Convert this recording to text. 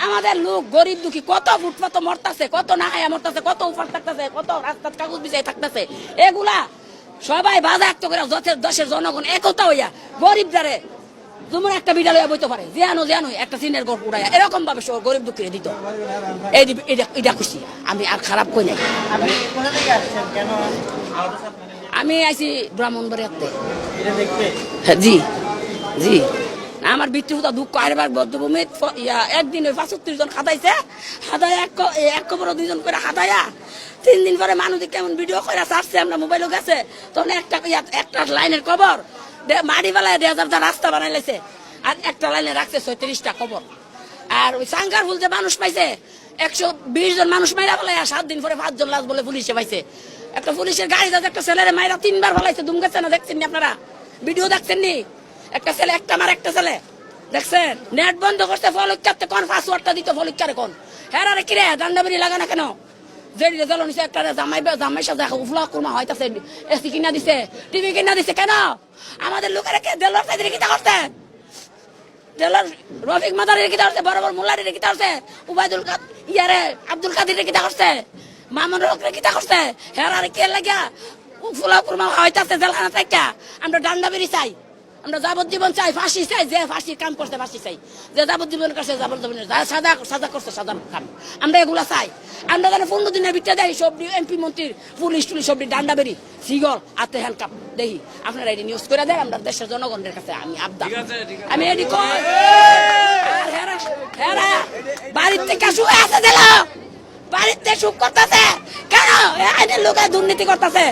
আমাদের লোক গরিব দুঃখী কত ফুটপাত মরতাছে কত না হায়া মরতাছে কত উপার থাকতেছে কত রাস্তার কাগজ বিছাই থাকতেছে। এগুলা সবাই বাজা একটা করে দশের দশের জনগণ একতা হইয়া গরিব যারে তোমার একটা বিদ্যালয়ে বইতে পারে। জিয়ানো জিয়ানো একটা সিনের গড় উড়াইয়া। এরকম ভাবে সব গরিব দুঃখীরে দিত। এই এটা- খুশি। আমি আর খারাপ কই নাই। আমি আইছি ব্রাহ্মণবাড়িয়াতে। এটা হ্যাঁ, জি। জি। আমার বৃত্তিভূত দুঃখ আরেবার বদ্ধভূমি একদিন ওই পাঁচত্রিশ জন খাতাইছে খাতায় এক এক কবর দুইজন করে খাতাইয়া তিন দিন পরে মানুষ কেমন ভিডিও করে ছাড়ছে, আমরা মোবাইলও গেছে, তখন একটা একটা লাইনের কবর মাটি বেলায় দেড় হাজারটা রাস্তা বানাই লাইছে, আর একটা লাইনে রাখছে ছয়ত্রিশটা কবর। আর ওই সাঙ্গার ফুল যে মানুষ পাইছে, একশো বিশ জন মানুষ মাইরা আর সাত দিন পরে পাঁচজন লাশ বলে পুলিশে পাইছে। একটা পুলিশের গাড়ি যাচ্ছে একটা ছেলের মাইরা তিনবার ফেলাইছে, দুম গেছে না দেখছেন নি আপনারা? ভিডিও দেখছেন নি একটা ছেলে, একটা মার একটা ছেলে। দেখছেন? নেট বন্ধ করতে ফলকারতে কোন পাসওয়ার্ডটা দিতে ফলকারে কোন? হ্যাঁ রে কিরে দান্ডাবিরি লাগা না কেন? যে রেজাল্ট নিছে একটা জামাই জামাই সাথে উফলা কুরমা হইতাছে এসি কিনা দিছে টিভি কিনা দিছে, কেন? আমাদের লোকেরা কে? দেলোর সাইদের কিতা করতে দেলোর রফিক মাদারের কিতা করছে, বড় বড় মুল্লারের কিতা করছে উবাইদুল কাদ ইয়ারে আব্দুল কাদিরের কিতা করছে, মামুন রকরে কিতা করছে। হেরার কে লাগিয়া ফুলা কুরমা হইতাছে, জেলখানা থেকে। আমরা ডান্ডা বেরি চাই। আমরা যাবজ্জীবন চাই ফাঁসি চাই যে ফাঁসি কাম করছে ফাঁসি চাই। যে যাবজ্জীবন করছে যাবজ্জীবন যা সাদা সাদা করছে সাদা কাম। আমরা এগুলা চাই। আমরা জানি পনেরো দিনের ভিতরে দেয় সব এমপি মন্ত্রীর পুলিশ টুলিশ সব ডান্ডা বেরি সিগল হাতে হ্যান্ড কাপ দেখি আপনারা এটি নিউজ করে দেয় আমরা দেশের জনগণের কাছে আমি আবদা আমি এটি কই? আর হেরা হেরা বাড়ির থেকে শুয়ে আছে দিল। বাড়িতে সুখ করতেছে। কেন? এনে লোকে দুর্নীতি করতেছে।